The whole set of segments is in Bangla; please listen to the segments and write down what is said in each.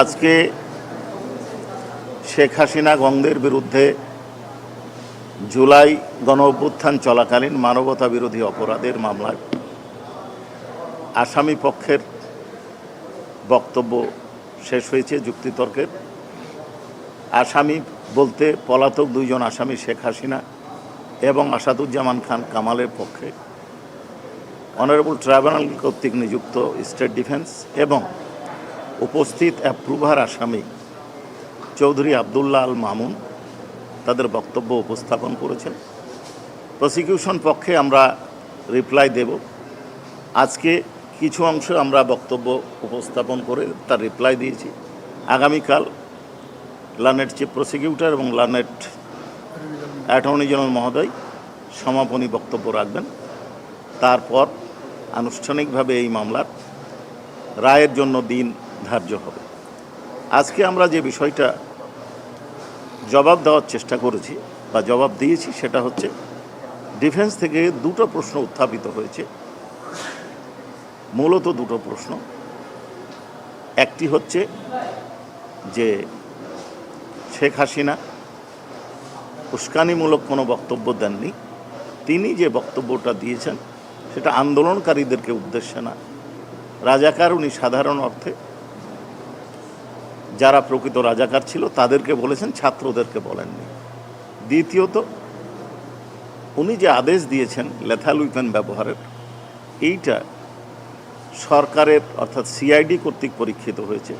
আজকে শেখ হাসিনা গঙ্গের বিরুদ্ধে জুলাই গণ অভ্যুত্থান চলাকালীন মানবতা বিরোধী অপরাধের মামলায় আসামি পক্ষের বক্তব্য শেষ হয়েছে যুক্তিতর্কের। আসামি বলতে পলাতক দুইজন আসামি শেখ হাসিনা এবং আসাদুজ্জামান খান কামালের পক্ষে। অনারেবল ট্রাইব্যুনাল কর্তৃক নিযুক্ত স্টেট ডিফেন্স এবং উপস্থিত অ্যাপ্রুভার আসামি চৌধুরী আবদুল্লাহ আল মামুন তাদের বক্তব্য উপস্থাপন করেছেন। প্রসিকিউশন পক্ষে আমরা রিপ্লাই দেব। আজকে কিছু অংশ আমরা বক্তব্য উপস্থাপন করে তার রিপ্লাই দিয়েছি। আগামীকাল লার্নেট চিফ প্রসিকিউটর এবং লার্নেট অ্যাটর্নি জেনারেল মহোদয় সমাপনী বক্তব্য রাখবেন। তারপর আনুষ্ঠানিকভাবে এই মামলার রায়ের জন্য দিন ধার্য হবে। আজকে আমরা যে বিষয়টা জবাব দেওয়ার চেষ্টা করেছি বা জবাব দিয়েছি সেটা হচ্ছে, ডিফেন্স থেকে দুটো প্রশ্ন উত্থাপিত হয়েছে। মূলত দুটো প্রশ্ন। একটি হচ্ছে যে শেখ হাসিনা উস্কানিমূলক কোনো বক্তব্য দেননি। তিনি যে বক্তব্যটা দিয়েছেন সেটা আন্দোলনকারীদেরকে উদ্দেশ্যে না। রাজাকার উনি সাধারণ অর্থে যারা প্রকৃত রাজাকার ছিল তাদেরকে বলেছেন, ছাত্রদেরকে বলেননি। দ্বিতীয়ত, উনি যে আদেশ দিয়েছেন লেথাল ব্যবহারের, এইটা সরকারের, অর্থাৎ সিআইডি কর্তৃক পরীক্ষিত হয়েছে।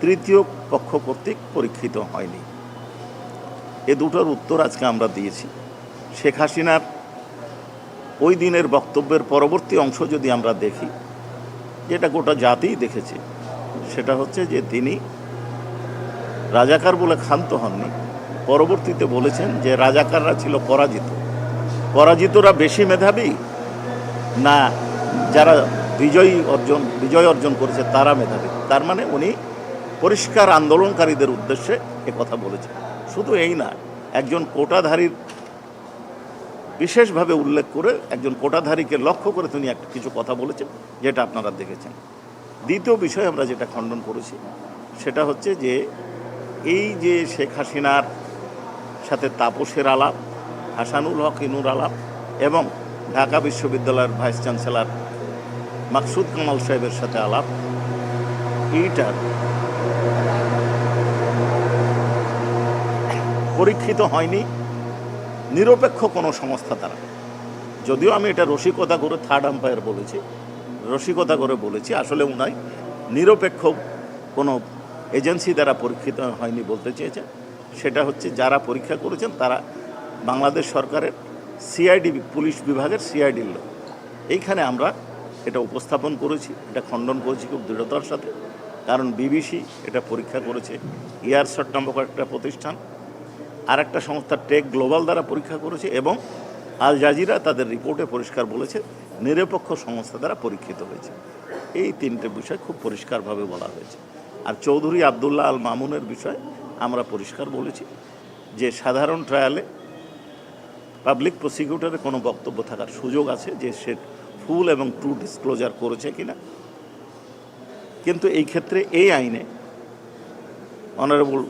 তৃতীয় পক্ষ কর্তৃক পরীক্ষিত হয়নি। এ দুটোর উত্তর আজকে আমরা দিয়েছি। শেখ হাসিনার ওই দিনের বক্তব্যের পরবর্তী অংশ যদি আমরা দেখি, যেটা গোটা জাতিই দেখেছে, সেটা হচ্ছে যে তিনি রাজাকার বলে ক্ষান্ত হননি। পরবর্তীতে বলেছেন যে রাজাকাররা ছিল পরাজিত। পরাজিতরা বেশি মেধাবী? না, যারা বিজয়ী অর্জন, বিজয় অর্জন করেছে তারা মেধাবী। তার মানে উনি পরিষ্কার আন্দোলনকারীদের উদ্দেশ্যে এ কথা বলেছেন। শুধু এই না, একজন কোটাধারীর বিশেষভাবে উল্লেখ করে একজন কোটাধারীকে লক্ষ্য করে তিনি একটা কিছু কথা বলেছেন, যেটা আপনারা দেখেছেন। দ্বিতীয় বিষয় আমরা যেটা খণ্ডন করেছি, সেটা হচ্ছে যে এই যে শেখ হাসিনার সাথে তাপসের আলাপ, হাসানুল হক ইনুর আলাপ, এবং ঢাকা বিশ্ববিদ্যালয়ের ভাইস চ্যান্সেলর মাকসুদ কামাল সাহেবের সাথে আলাপ এইটার পরীক্ষিত হয়নি, নিরপেক্ষ কোনো সংস্থা তারা। যদিও আমি এটা রসিকতা করে থার্ড আম্পায়ার বলেছি রসিকতা করে বলেছি, আসলে উনাই নিরপেক্ষ কোনো এজেন্সি দ্বারা পরীক্ষিত হয়নি বলতে চেয়েছেন। সেটা হচ্ছে যারা পরীক্ষা করেছেন তারা বাংলাদেশ সরকারের সিআইডি, পুলিশ বিভাগের সিআইডির লোক। এইখানে আমরা এটা উপস্থাপন করেছি, এটা খণ্ডন করেছি খুব দৃঢ়তার সাথে। কারণ বিবিসি এটা পরীক্ষা করেছে ইয়ারশট নামক একটা প্রতিষ্ঠান। আর একটা সংস্থা টেক গ্লোবাল দ্বারা পরীক্ষা করেছে এবং আল জাজিরা তাদের রিপোর্টে পরিষ্কার বলেছে, নিরপেক্ষ সংস্থা দ্বারা পরীক্ষিত হয়েছে। এই তিনটে বিষয় খুব পরিষ্কারভাবে বলা হয়েছে। আর চৌধুরী আবদুল্লাহ আল মামুনের বিষয় আমরা পরিষ্কার বলেছি যে সাধারণ ট্রায়ালে পাবলিক প্রসিকিউটরের কোনো বক্তব্য থাকার সুযোগ আছে যে সে ফুল এবং ট্রু ডিসক্লোজার করেছে কিনা। কিন্তু এই ক্ষেত্রে এই আইনে অনারেবল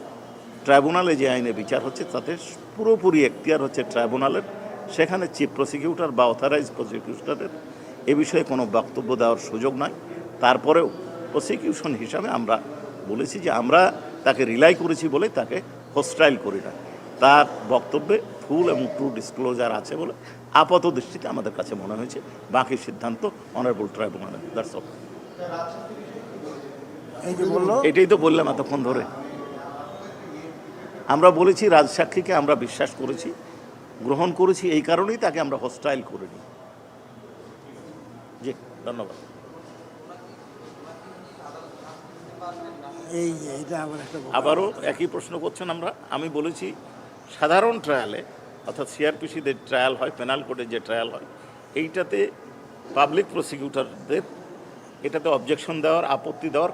ট্রাইব্যুনালে যে আইনে বিচার হচ্ছে, তাতে পুরোপুরি এখতিয়ার হচ্ছে ট্রাইব্যুনালের সেখানে চিফ প্রসিকিউটর বা অথরাইজ প্রসিকিউটরের এ বিষয়ে কোনো বক্তব্য দেওয়ার সুযোগ নাই। তারপরেও প্রসিকিউশন হিসাবে আমরা বলেছি যে আমরা তাকে রিলাই করেছি বলে তাকে হোস্টাইল করি না। তার বক্তব্যে ফুল এবং ট্রু ডিসক্লোজার আছে বলে আপাত দৃষ্টিতে আমাদের কাছে মনে হয়েছে। বাকি সিদ্ধান্ত অনারেবল ট্রাইব্যুনালের দ্যাটস অল এটাই তো বললাম এতক্ষণ ধরে। আমরা বলেছি রাজসাক্ষীকে আমরা বিশ্বাস করেছি গ্রহণ করেছি এই কারণেই তাকে আমরা হস্টাইল করিনি। জি ধন্যবাদ। এই একটা আবারও একই প্রশ্ন করছেন আমরা। আমি বলেছি, সাধারণ ট্রায়ালে অর্থাৎ সিআরপিসিদের ট্রায়াল হয় পেনাল কোর্টে যে ট্রায়াল হয়, এইটাতে পাবলিক প্রসিকিউটরদের এটাতে অবজেকশন দেওয়ার, আপত্তি দেওয়ার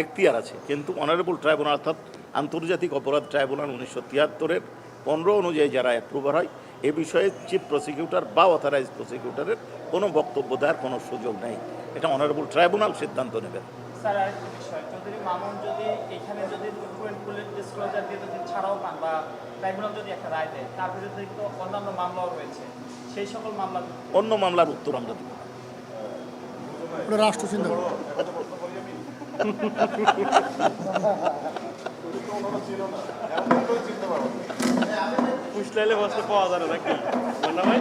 এখতিয়ার আছে। কিন্তু অনারেবল ট্রাইব্যুনাল অর্থাৎ আন্তর্জাতিক অপরাধ ট্রাইব্যুনাল উনিশশো তিয়াত্তরের পনেরো অনুযায়ী যারা অ্যাপ্রুভার হয়, এ বিষয়ে চিফ প্রসিকিউটর বা অথরাইজ প্রসিকিউটরের কোনো বক্তব্য দেওয়ার কোনো সুযোগ নেই। এটা অনারেবল ট্রাইব্যুনাল সিদ্ধান্ত নেবেন স্যার আরেকটা বিষয়। তো চৌধুরী মামুন যদি এখানে যদি ফুল ডিসক্লোজার দিয়ে যদি ছাড়াও পান বা ট্রাইব্যুনাল যদি একটা রায় দেয় তার বিরুদ্ধে কিন্তু অন্যান্য মামলাও রয়েছে। সেই সকল মামলা অন্য মামলার উত্তর আমরা দেব। রাষ্ট্র চিন্তা করো। পুষলাইলে বসতে পাওয়া যাবে নাকি? না ভাই।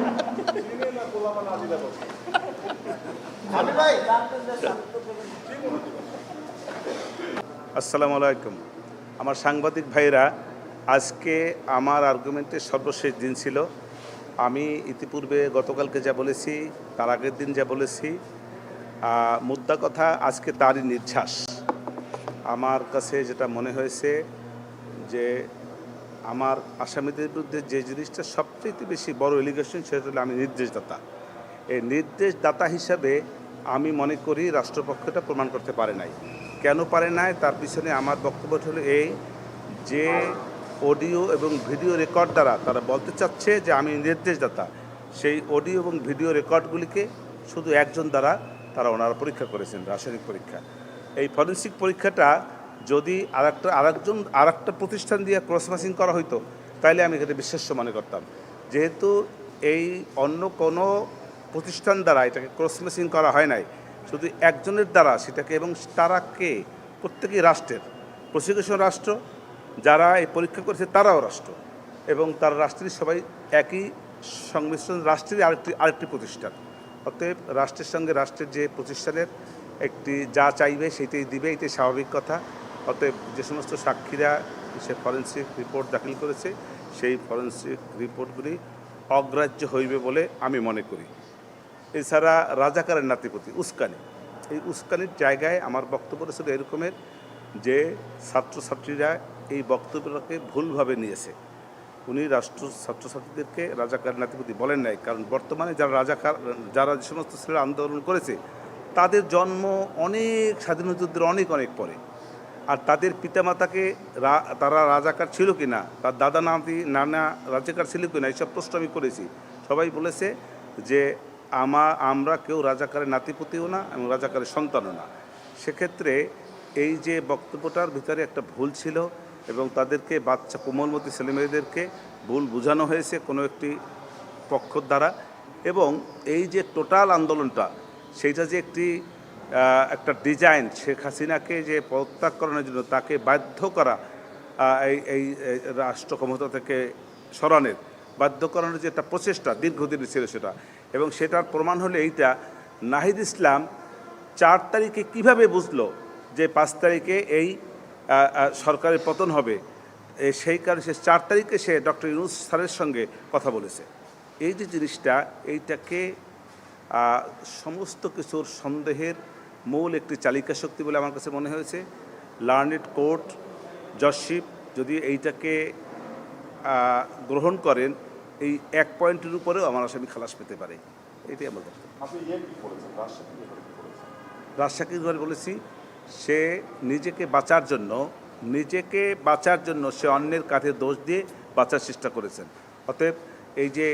আসসালামু আলাইকুম। আমার সাংবাদিক ভাইরা আজকে আমার আর্গুমেন্টের সর্বশেষ দিন ছিল। আমি ইতিপূর্বে গতকালকে যা বলেছি, তার আগের দিন যা বলেছি মুদ্রা কথা আজকে তারই নির্ঝাস। আমার কাছে যেটা মনে হয়েছে যে, আমার আসামিদের বিরুদ্ধে যে জিনিসটা সবচেয়ে বেশি বড় এলিগেশন সেটা হলো আমি নির্দেশদাতা। এই নির্দেশদাতা হিসাবে আমি মনে করি রাষ্ট্রপক্ষটা প্রমাণ করতে পারে নাই। কেন পারে নাই, তার পিছনে আমার বক্তব্য হলো এই যে অডিও এবং ভিডিও রেকর্ড দ্বারা তারা বলতে চাচ্ছে যে আমি নির্দেশদাতা। সেই অডিও এবং ভিডিও রেকর্ডগুলিকে শুধু একজন দ্বারা তারা ওনারা পরীক্ষা করেছেন, রাসায়নিক পরীক্ষা। এই ফরেন্সিক পরীক্ষাটা যদি আর আরেকটা, আরেকজন, আরেকটা প্রতিষ্ঠান দিয়ে ক্রস ম্যাচিং করা হইতো, তাইলে আমি এখানে বিশ্বাস্য মনে করতাম। যেহেতু এই অন্য কোনো প্রতিষ্ঠান দ্বারা এটাকে ক্রস ম্যাচিং করা হয় নাই শুধু একজনের দ্বারা সেটাকে এবং তারা কে? প্রত্যেকেই রাষ্ট্রের। প্রসিকিউশন রাষ্ট্র, যারা এই পরীক্ষা করেছে তারাও রাষ্ট্র। এবং তার রাষ্ট্রের সবাই একই সংমিশ্রণ, রাষ্ট্রেরই আরেকটি আরেকটি প্রতিষ্ঠান। অতএব রাষ্ট্রের সঙ্গে রাষ্ট্রের যে প্রতিষ্ঠানের একটি যা চাইবে সেটাই দিবে, এটাই স্বাভাবিক কথা। অতএব যে সমস্ত সাক্ষীরা সে ফরেন্সিক রিপোর্ট দাখিল করেছে, সেই ফরেন্সিক রিপোর্টগুলি অগ্রাহ্য হইবে বলে আমি মনে করি। এছাড়া রাজাকারের নাতিপতি উস্কানি। এই উস্কানির জায়গায় আমার বক্তব্য ছিল এরকমের যে ছাত্রছাত্রীরা এই বক্তব্যটাকে ভুলভাবে নিয়েছে। উনি রাষ্ট্র ছাত্রছাত্রীদেরকে রাজাকার নাতিপতি বলেন নাই, কারণ বর্তমানে যারা রাজাকার, যারা যে সমস্ত ছেলেরা আন্দোলন করেছে, তাদের জন্ম অনেক স্বাধীনতা যুদ্ধের অনেক অনেক পরে। আর তাদের পিতামাতাকে তারা রাজাকার ছিল কি না তার দাদা নাতি নানা রাজাকার ছিল কি না এইসব প্রশ্ন আমি করেছি। সবাই বলেছে যে আমা, আমরা কেউ রাজাকারের নাতিপতিও না এবং রাজাকারের সন্তানও না। সেক্ষেত্রে এই যে বক্তব্যটার ভিতরে একটা ভুল ছিল এবং তাদেরকে বাচ্চা কোমলমতি ছেলেমেয়েদেরকে ভুল বোঝানো হয়েছে কোনো একটি পক্ষ দ্বারা এবং এই যে টোটাল আন্দোলনটা, সেইটা যে একটি একটা ডিজাইন শেখ হাসিনাকে যে পদত্যাগ করানোর জন্য তাকে বাধ্য করা এই এই এই রাষ্ট্র ক্ষমতা থেকে সরানোর, বাধ্য করানোর যে একটা প্রচেষ্টা দীর্ঘদিনের ছিল সেটা এবং সেটার প্রমাণ হলো এইটা। নাহিদ ইসলাম চার তারিখে কীভাবে বুঝলো যে পাঁচ তারিখে এই সরকারের পতন হবে? সেই কারণে সে চার তারিখে সে ডক্টর ইউনুস স্যারের সঙ্গে কথা বলেছে। এই যে জিনিসটা, এইটাকে সমস্ত কিছুর সন্দেহের মূল একটি চালিকা শক্তি বলে আমার কাছে মনে হয়েছে। লার্নেড কোর্ট, জজশিপ, যদি এইটাকে গ্রহণ করেন এই এক পয়েন্টের উপরেও আমার আসামি খালাস পেতে পারে। এটাই আমার ইয়ে কি করেছেন? রাজশাহী কি ঘরে বলেছি সে নিজেকে বাঁচার জন্য নিজেকে বাঁচার জন্য সে অন্যের কাঁধে দোষ দিয়ে বাঁচার চেষ্টা করেছেন। অতএব এই যে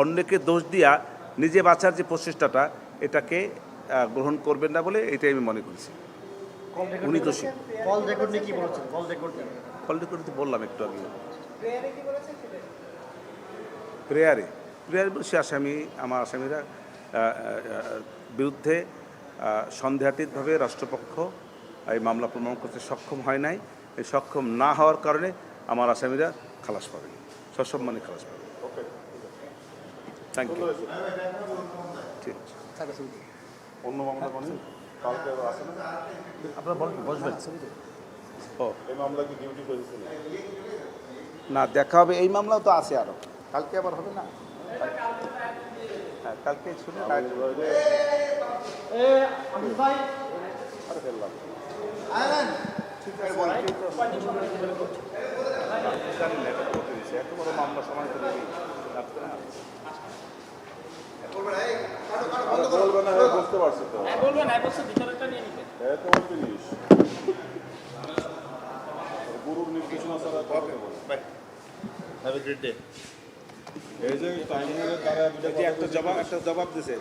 অন্যকে দোষ দিয়া নিজে বাঁচার যে প্রচেষ্টাটা এটাকে গ্রহণ করবেন না বলে এটাই আমি মনে করছি। উনি দোষী। কল রেকর্ড নিয়ে কি বলেছেন? কল রেকর্ড কল করতে বললাম একটু আগে। প্রেয়ারে প্রেয়ারে বলছি আসামি আমার আসামিরা বিরুদ্ধে সন্দেহাতীতভাবে রাষ্ট্রপক্ষ এই মামলা প্রমাণ করতে সক্ষম হয় নাই। এই সক্ষম না হওয়ার কারণে আমার আসামিরা খালাস পাবে সসম্মানে খালাস পাবে থ্যাংক ইউ ঠিক আছে। অন্য মামলা কালকে আসে না আপনারা বল- বসবেন। ও। এই মামলা কি ডিউটি করেছিল না দেখা হবে। এই মামলাও তো আছে আরও কালকে আবার হবে না? হ্যাঁ কালকে শুনে। এত বড় মামলা সময় তো না হ্যাঁ, বুঝতে পারছি তো। হ্যাঁ হ্যাঁ গুরুর নির্দেশনা ছাড়া হ্যাভ এ গ্রেট ডে এই যে টাইমিংয়ের দ্বারা দুটো একটা জবাব একটা জবাব দিছে।